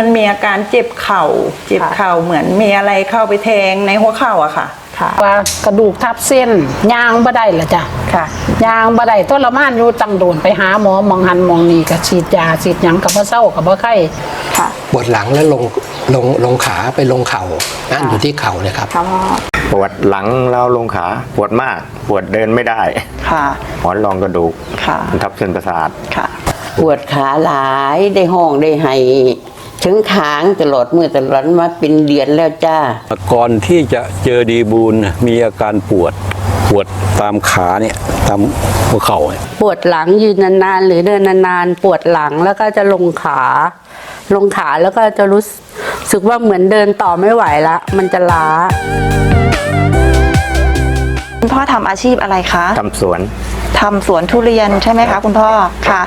มันมีอาการเจ็บเข่า เจ็บเข่าเหมือนมีอะไรเข้าไปแทงในหัวเข่าอะค่ะ ค่ะว่ากระดูกทับเส้นยางบ่ได้ละจ้ะค่ะยางบ่ได้ทรมานอยู่ตังโดนไปหาหมอมองหันมองนี่ก็ฉีดยาฉีดหยังกับบ่เศร้ากับบ่ไข้ค่ะปวดหลังแล้วลงลงลงขาไปลงเข่านั่นอยู่ที่เข่าเลยครับค่ะพ่อปวดหลังแล้วลงขาปวดมากปวดเดินไม่ได้ค่ะหมอนรองกระดูกค่ะมันทับเส้นประสาทค่ะ ปวดขาหลายได้ห้องได้ไห้ ถึงขางตลอดมือตลอดมาเป็นเดือนแล้วจ้า ก่อนที่จะเจอดีบูลน่ะมีอาการปวดปวดตามขาเนี่ยตามหัวเข่าเนี่ยปวดหลังยืนนานๆ หรือเดินนานๆ ปวดหลังแล้วก็จะลงขา ลงขาแล้วก็จะรู้สึกว่าเหมือนเดินต่อไม่ไหวละ มันจะล้าคุณพ่อทำอาชีพอะไรคะ ทำสวน ทำสวนทุเรียนใช่ไหมคะคุณพ่อค่ะ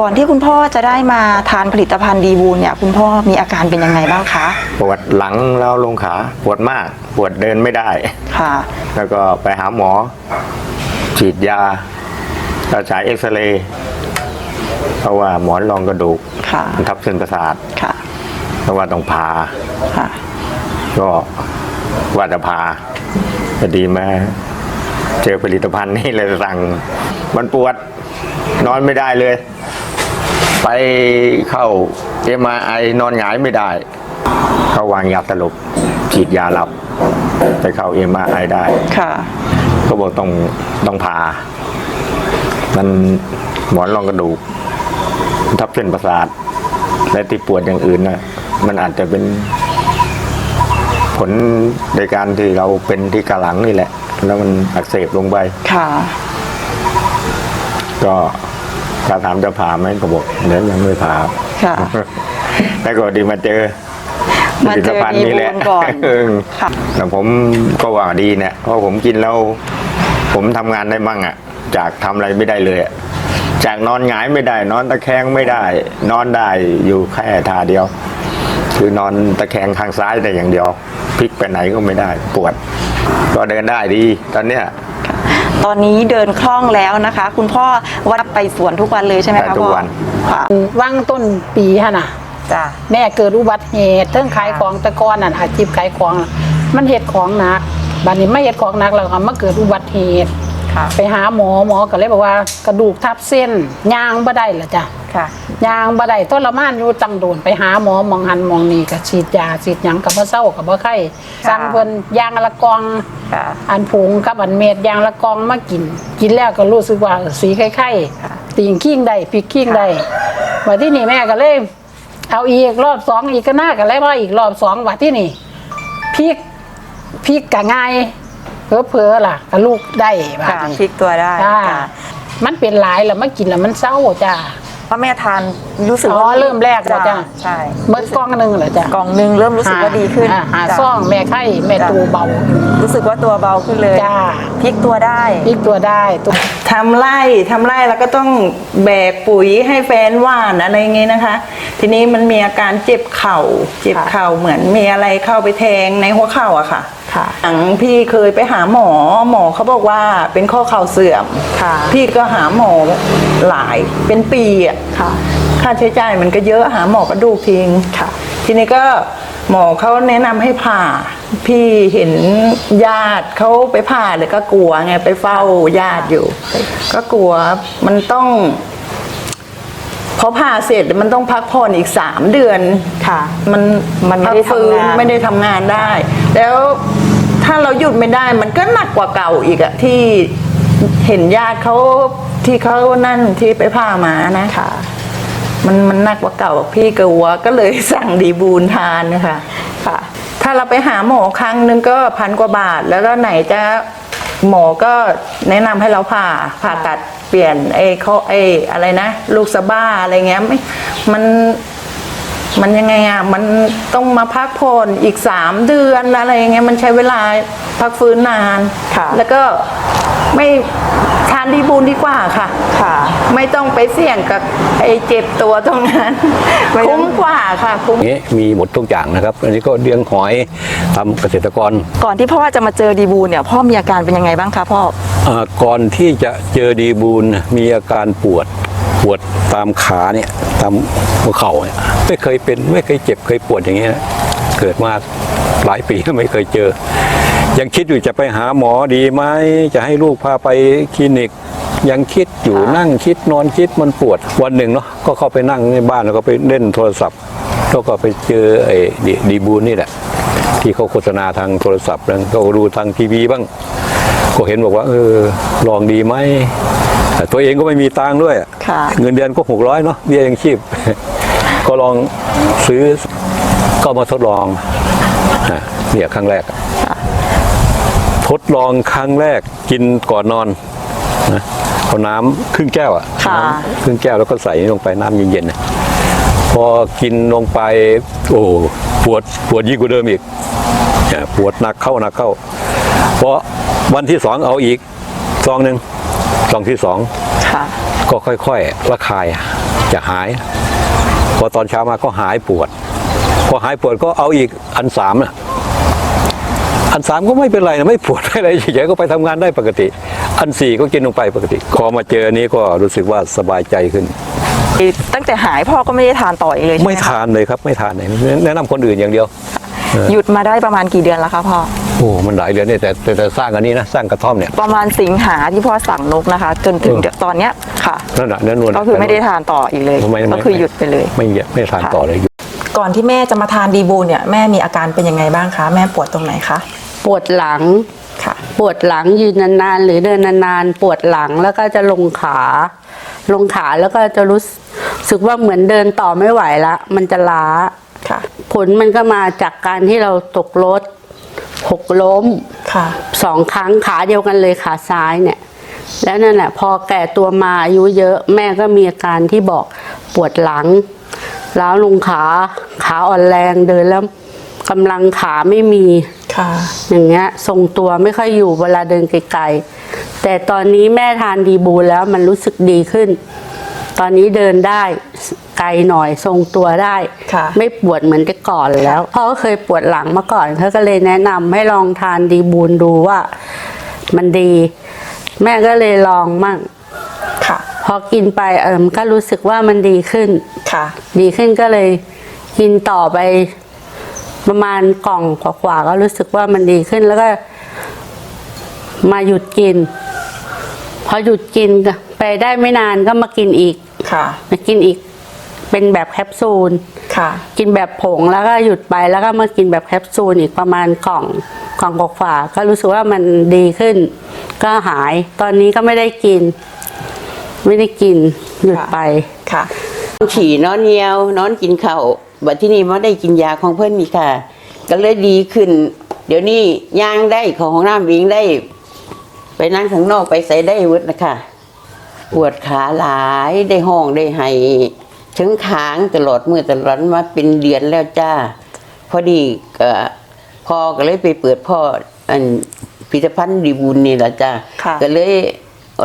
ก่อนที่คุณพ่อจะได้มาทานผลิตภัณฑ์ดีบูลเนี่ยคุณพ่อมีอาการเป็นยังไงบ้างคะปวดหลังแล้วลงขาปวดมากปวดเดินไม่ได้ ค่ะ แล้วก็ไปหาหมอ ฉีดยาก็ฉายเอ็กซเรย์เพราะว่าหมอนรองกระดูกค่ะมันทับเส้นประสาทค่ะเพราะว่าต้องผ่าค่ะ ก็ว่าจะผ่าพอดีมา เจอผลิตภัณฑ์นี่เลยสั่ง มันปวดนอนไม่ได้เลย ไปเข้าเอ็มไอนอนหงายไม่ได้ เขาวางยาสลบฉีดยาหลับ ไปเข้าเอ็มไอได้ค่ะก็บอกต้องต้องผ่า มันหมอนรองกระดูก ทับเส้นประสาท และที่ปวดอย่างอื่นนะมันอาจจะเป็นผลในการที่เราเป็นที่กระหลังนี่แหละ แล้วมันอักเสบลงไป ค่ะ ก็ถ้าถามจะผ่าไหมก็บอกเดี๋ยวยังไม่ผ่าค่ะ แล้วก็ดีมาเจอมาเจอผลิตภัณฑ์นี่แหละดีบูลก่อนเออค่ะแต่ผมก็ว่าดีเนี่ยเพราะผมกินแล้ว ผมทำงานได้บ้างอะจากทำอะไรไม่ได้เลยอะจากนอนหงายไม่ได้ นอนตะแคงไม่ได้ นอนได้อยู่แค่ท่าเดียว คือนอนตะแคงข้างซ้ายได้อย่างเดียวพ ลิกไปไหนก็ไม่ได้ ปวด ก็เดินได้ดี ตอนเนี้ยตอนนี้เดินคล่องแล้วนะคะ คุณพ่อวัดไปสวนทุกวันเลยใช่ไหมไปคะทุพ่กอวัน ค่ะ ว่างต้นปีฮะน่ะ จ้าแม่เกิดอุบัติเหตุเทิงขายของแตะกอนน่ะอาชีพขายของน่ะมันเฮ็ดของหนักบัดนี้ไม่เฮ็ดของหนักแล้วก็มาเกิดอุบัติเหตุ ค่ะ ไปหาหมอหมอก็เลยบอกว่ากระดูกทับเส้นยางบ่ได้ละจ้ะค่ะยางบ่ได้ทรมานอยู่ตังโดนไปหาหมอมองหันมองนี่ก็ฉีดยาฉีดหยังกับบ่เศร้ากับบ่ไข้ค่ะสั่งเพิ่นยางละกองค่ะอันผงกับอันเม็ดยางละกองมากิน กินแล้วก็รู้สึกว่าเออสีไข่ๆติ่งขิ้งได้พริกขิ้งได้ว่าที่นี่แม่ก็เลย เอาอีกรอบสองอีกก็น่าก็เลยว่าอีกรอบสองว่าที่นี่พริกพริกก็ง่าย เผลอๆล่ะก็ลูกได้ว่าค่ะนี่พลิกตัวได้จ้าค่ะมันเป็นหลายแล้วมากินแล้วมันเศร้าจ้า เพราะแม่ทานรู้สึกอ๋อว่าเริ่มแรกเหรอจ๊ะ ใช่เบิดกล้องหนึ่งเหรอจ้ะกล่องหนึงเริ่มรู้สึกว่าดีขึ้นอ่หาจ้ะซ่องแม่ไข่แม่จ้ะตูเบา รู้สึกว่าตัวเบาขึ้นเลยจ้า พลิกตัวได้พลิกตัวได้ตัว ทำไร่ทำไร่แล้วก็ต้องแบกปุ๋ยให้แฟนหว่านอะไรอย่างงี้นะคะ ทีนี้มันมีอาการเจ็บเข่า เจ็บเข่าเหมือนมีอะไรเข้าไปแทงในหัวเข่าอะค่ะ ค่ะหลังพี่เคยไปหาหมอหมอเขาบอกว่าเป็นข้อเข่าเสื่อมค่ะพี่ก็หาหมอหลายเป็นปีอะค่ะ ค่าใช้จ่ายมันก็เยอะหาหมอกระดูกทิ้งค่ะ ทีนี้ก็หมอเขาแนะนำให้ผ่า พี่เห็นญาติเขาไปผ่าเลยก็กลัวไงไปเฝ้าญาติอยู่ ก็กลัวมันต้องพอผ่าเสร็จมันต้องพักผ่อนอีกสามเดือนค่ะ มันมันไม่ได้พักฟื้นทำงานไม่ได้ทำงานได้ แล้ว ถ้าเราหยุดไม่ได้มันก็หนักกว่าเก่าอีกอะที่เห็นญาติเขาที่เขานั่นที่ไปผ่ามานะค่ะ มันมันหนักกว่าเก่าพี่กลัวก็เลยสั่งดีบูนทานนะคะค่ะ ถ้าเราไปหาหมอครั้งหนึงก็พันกว่าบาท แล้วก็ไหนจะหมอก็แนะนำให้เราผ่าผ่าตัดเปลี่ยนไอ้เขาไอ้อะไรนะ ลูกสะบ้าอะไรเงี้ยไม่มัน มันยังไงอะ มันต้องมาพักผ่อนอีกสามเดือนอะไรเงี้ยมันใช้เวลาพักฟื้นนาน ค่ะแล้วก็ไม่ทานดีบูนดีกว่าค่ะ ค่ะ ไม่ต้องไปเสี่ยงกับไอ้เจ็บตัวตรงนั้น ไม่ต้อง คุ้มกว่าค่ะคุ้ม อย่างนี้มีหมดทุกอย่างนะครับ อันนี้ก็เลี้ยงหอยทำเกษตรกรก่อนที่พ่อจะมาเจอดีบูลเนี่ยพ่อมีอาการเป็นยังไงบ้างคะพ่ออาก่อนที่จะเจอดีบูลน่ะมีอาการปวด ปวดตามขาเนี่ยตามหัวเข่าเนี่ยไม่เคยเป็นไม่เคยเจ็บเคยปวดอย่างเงี้ยเกิดมาหลายปีก็ไม่เคยเจอ ยังคิดอยู่จะไปหาหมอดีไหมจะให้ลูกพาไปคลินิก ยังคิดอยู่นั่งคิดนอนคิดมันปวดวันหนึ่งเนาะก็เข้าไปนั่งในบ้านแล้วก็ไปเล่นโทรศัพท์ แล้วก็ไปเจอไอ้ดีดีบูนนี่แหละที่เขาโฆษณาทางโทรศัพท์แล้วก็ดูทางทีวีบ้าง ก็เห็นบอกว่า เออลองดีไหม แต่ตัวเองก็ไม่มีตังค์ด้วยค่ะเงินเดือนก็หกร้อยเนาะเบี้ยยังชีพ ก็ลองซื้อก็มาทดลองอะเนี่ยครั้งแรก ทดลองครั้งแรกกินก่อนนอนนะเอาน้ำครึ่งแก้วอะค่ะน้ำครึ่งแก้วแล้วก็ใส่ลงไปน้ำเย็นๆน่ะพอกินลงไป โอ้ปวดปวดยิ่งกว่าเดิมอีกเนี่ยปวดหนักเข้าหนักเข้า เพราะวันที่สองเอาอีกซองหนึ่ง ซองที่สองค่ะก็ค่อยๆระคายจะหาย พอตอนเช้ามาก็หายปวด พอหายปวดก็เอาอีกอันสามน่ะอันสามก็ไม่เป็นไรนะไม่ปวดไม่อะไรเฉยๆก็ไปทำงานได้ปกติ อันสี่ก็กินลงไปปกติพอมาเจออันนี้ก็รู้สึกว่าสบายใจขึ้นตั้งแต่หายพ่อก็ไม่ได้ทานต่ออีกเลยใช่ไหมไม่คะทานเลยครับไม่ทานเลยแนะนำคนอื่นอย่างเดียว หยุดมาได้ประมาณกี่เดือนแล้วคะพ่อโอ้มันหลายเดือนเนี่ยแต่แต่แต่สร้างอันนี้นะสร้างกระท่อมเนี่ยประมาณสิงหาที่พ่อสั่งนกนะคะ จนถึงเออตอนเนี้ยค่ะนั่นน่ะนั่นนวลก็คือไม่ได้ทานต่ออีกเลยไม่ไม่ก็คือหยุดไปเลย ไม่ไม่ทานต่อเลยหยุดก่อนที่แม่จะมาทานดีบูเนี่ยแม่มีอาการเป็นยังไงบ้างคะแม่ปวดตรงไหนคะปวดหลังค่ะ ปวดหลังยืนนานๆ หรือเดินนานๆ ปวดหลังแล้วก็จะลงขา ลงขาแล้วก็จะรู้สึกว่าเหมือนเดินต่อไม่ไหวละ มันจะล้าค่ะผลมันก็มาจากการที่เราตกรถ หกล้มค่ะสองครั้งขาเดียวกันเลยขาซ้ายเนี่ย แล้วนั่นแหละพอแก่ตัวมาอายุเยอะแม่ก็มีอาการที่บอกปวดหลังล้าวลงขาขาอ่อนแรงเดินแล้วกำลังขาไม่มีค่ะ อย่างเงี้ย ทรงตัวไม่ค่อยอยู่เวลาเดินไกลๆแต่ตอนนี้แม่ทานดีบูลแล้วมันรู้สึกดีขึ้นต อนนี้เดินได้ไกลหน่อยทรงตัวได้ ค่ะ ไม่ปวดเหมือนแต่ก่อนแล้วพ่อก็เคยปวดหลังมาก่อนเขาก็เลยแนะนำให้ลองทานดีบูลดูว่า มันดี แม่ก็เลยลองมั่ง ค่ะ พอกินไปเออมนก็รู้สึกว่ามันดีขึ้น ค่ะ ดีขึ้นก็เลยกินต่อไปประมาณกล่องกว่าๆก็รู้สึกว่ามันดีขึ้นแล้วก็ มาหยุดกิน พอหยุดกินไปได้ไม่นานก็มากินอีก ค่ะ มากินอีก เป็นแบบแคปซูล ค่ะ กินแบบผงแล้วก็หยุดไปแล้วก็มากินแบบแคปซูลอีกประมาณกล่องกล่องกว่าๆก็รู้สึกว่ามันดีขึ้น ก็หาย ตอนนี้ก็ไม่ได้กิน ไม่ได้กินหยุดไปค่ะฉี่นอนเหี่ยวนอนกินข้าวบัดที่นี่มาได้กินยาของเพื่อนนี่ค่ะ ก็เลยดีขึ้น เดี๋ยวนี้ย่างได้ของห้องน้ำวิ่งได้ ไปนั่งข้างนอกไปใส่ได้วุฒนะคะ ปวดขาหลายได้ห้องได้ให้ถึงขางตลอดมือตลอดมาเป็นเดือนแล้วจ้า พอดีก็พ่อก็เลยไปเปิดพ่ออันพิพิธภัณฑ์ดีบุญนี่แหละจ้าค่ะก็เลย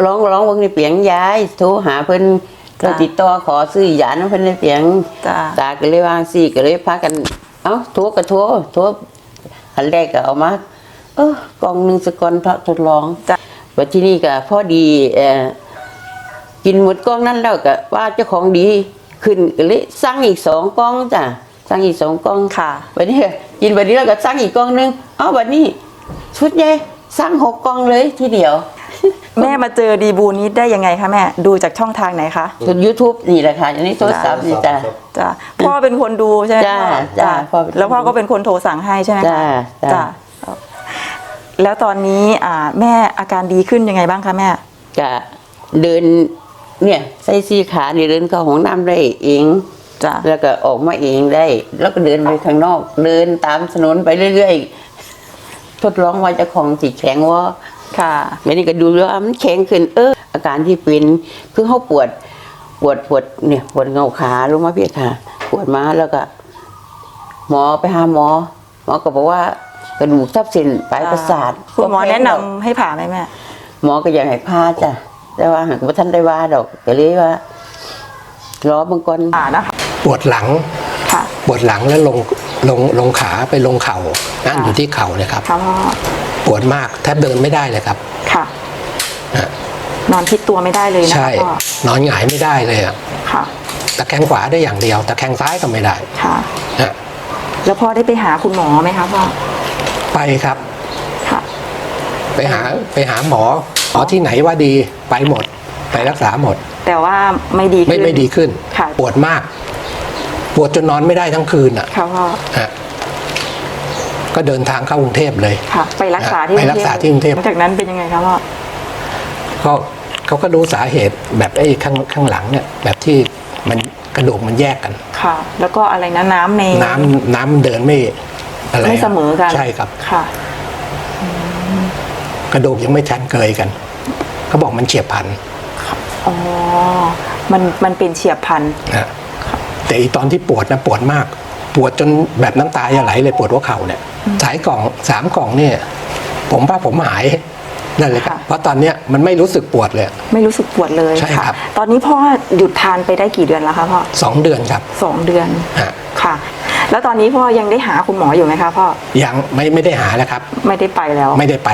ร้องร้องเบิ่งในเปียงยายโทรหาเพิ่นก็จ้ะติดต่อขอซื้อยาน้ำเพิ่นในเปียงจ้ะตาก็เลยวางซี่ก็เลยพากัน เอ้าโทรก็โทรโทรอันแรกก็เอามาเออกล่องหนึงสกอนพระทดลองจ้ะว่าที่นี่ก็พอดีเอ่อ กินหมดกล้องนั้นแล้วก็ว่าเจ้าของดีขึ้นก็เลยสั่งอีกสองกล้องจ้ะสั่งอีกสองกล้องค่ะวันนี้กินวันนี้แล้วก็สั่งอีกกล้องหนึงเอ้าวันนี้ ชุดใหญ่สั่งหกกล้องเลยทีเดียว แม่มาเจอดีบูนี้ได้ยังไงคะแม่ ดูจากช่องทางไหนคะทุนยูทูบนี่แหละค่ะอันนี้โทรศัพท์นี่จ้ะจ้ะพ่อเป็นคนดูใช่ไหมจ้ะพ่อจ้ะพ่อเป็นคนดูแล้วพ่อก็เป็นคนโทรสั่งให้ใช่ไหมคะจ้ะจ้ะจ้ะแล้วตอนนี้อ่าแม่อาการดีขึ้นยังไงบ้างคะแม่จะเดิน เนี่ยใส่สีขาเนี่ยเดินเข้าห้องน้ำได้เองจ้ะแล้วก็ออกมาเองได้ แล้วก็เดินไปข้างนอกเดินตามถนนไปเรื่อยๆทดลองว่าเจะของจิตแข็งว่าค่ะวันนี้ก็ดูแล้วามันแข็งขึ้นเอออาการที่เป็นคือเขาปวด ปวดปวดเนี่ยปวดเงาขาลงมาเพียค่ะ ปวดมาแล้วก็ หมอไปหาหมอ หมอก็บอกว่ากระดูกทับเส้นปลายประสาทคุณหมอแนะนำก็พงดอกให้ผ่าไหมแม่หมอก็อยากให้พาจ้ะ แต่ว่าหากว่าท่านได้ว่าดอกก็เลยว่ารอบางกอนผ่านะคะปวดหลังค่ะ ปวดหลังแล้วลงลงลงขาไปลงเข่านั่นอยู่ที่เข่าเลยครับ ค่ะพ่อปวดมากแทบเดินไม่ได้เลยครับ ค่ะนะนอนพลิกตัวไม่ได้เลยนะใช่ พ่อนอนหงายไม่ได้เลยอะค่ะ ตะแคงขวาได้อย่างเดียวตะแคงซ้ายก็ไม่ได้ค่ะนะแล้วพ่อได้ไปหาคุณหมอไหมคะพ่อ ไปครับ ค่ะ ไปหาไปหาหมอหม อที่ไหนว่าดีไปหมดไปรักษาหมด แต่ว่าไม่ดีขึ้นไม่ไม่ดีขึ้น ค่ะ ปวดมาก ปวดจนนอนไม่ได้ทั้งคืนอะค่ะพ่อฮะก็เดินทางเข้ากรุงเทพเลย ค่ะ ไปรักษาที่ไปรักษาที่กรุงเทพ หลังจากนั้นเป็นยังไงคะพ่อก็เขาก็ดูสาเหตุแบบไอ้ข้างข้างหลังเนี่ย แบบที่มันกระดูกมันแยกกัน ค่ะ แล้วก็อะไรนะน้ำในน้ำน้ำมันเดินไม่อะไรไม่เสมอกันใช่ครับ ค่ะ กระดูกยังไม่ชันเกยกัน เขาบอกมันเฉียบพลันอ๋อ มันมันเป็นเฉียบพลันนะแต่อีตอนที่ปวดนะปวดมาก ปวดจนแบบน้ำตาจะไหลเลยปวดหัวเข่าเนี่ยสายกล่องสามกล่องเนี่ย ผมว่าผมหายนั่นเลยครับค่ะเพราะตอนเนี้ยมันไม่รู้สึกปวดเลย ไม่รู้สึกปวดเลยใช่ครับ ตอนนี้พ่อหยุดทานไปได้กี่เดือนแล้วคะพ่อสองเดือนครับสองเดือนฮะค่ะ แล้วตอนนี้พ่อยังได้หาคุณหมออยู่ไหมคะพ่อยังไม่ไม่ได้หาแล้วครับ ไม่ได้ไปแล้ว ไม่ได้ไป